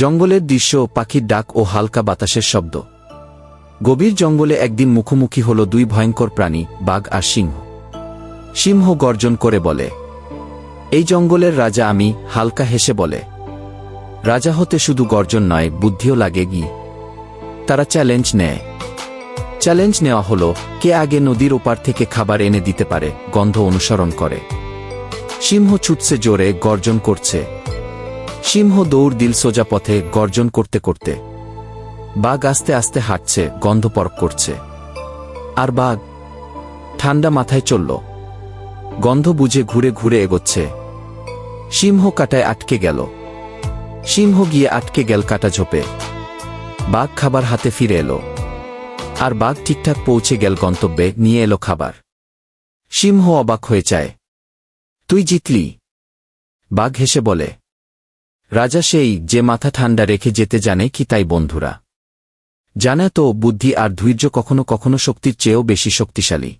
জঙ্গলের দৃশ্য পাখির ডাক ও হালকা বাতাসের শব্দ। গভীর জঙ্গলে একদিন মুখোমুখি হল দুই ভয়ঙ্কর প্রাণী, বাঘ আর সিংহ। সিংহ গর্জন করে বলে, এই জঙ্গলের রাজা আমি, হালকা হেসে বলে। রাজা হতে শুধু গর্জন নয়, বুদ্ধিও লাগে গি। তারা চ্যালেঞ্জ নেয়। চ্যালেঞ্জ নেওয়া হলো, কে আগে নদীর ওপার থেকে খাবার এনে দিতে পারে, গন্ধ অনুসরণ করে। সিংহ ছুটছে জোরে, গর্জন করছে। সিংহ দৌড় দিল সোজা পথে গর্জন করতে করতে। বাঘ আস্তে আস্তে হাঁটছে, গন্ধ পরক করছে। আর বাঘ ঠান্ডা মাথায় চলল। গন্ধ বুঝে ঘুরে ঘুরে এগোচ্ছে। সিংহ কাটায় আটকে গেল। সিংহ গিয়ে আটকে গেল কাটা ঝোপে। বাঘ খাবার হাতে ফিরে এলো। আর বাঘ ঠিকঠাক পৌঁছে গেল গন্তব্যে, নিয়ে এলো খাবার। সিংহ অবাক হয়ে চায়, তুই জিতলি? বাঘ হেসে বলে রাজা সেই যে মাথা ঠান্ডা রেখে যেতে জানে কি তাই বন্ধুরা। জানা তো বুদ্ধি আর ধৈর্য কখনো কখনো শক্তির চেয়েও বেশি শক্তিশালী।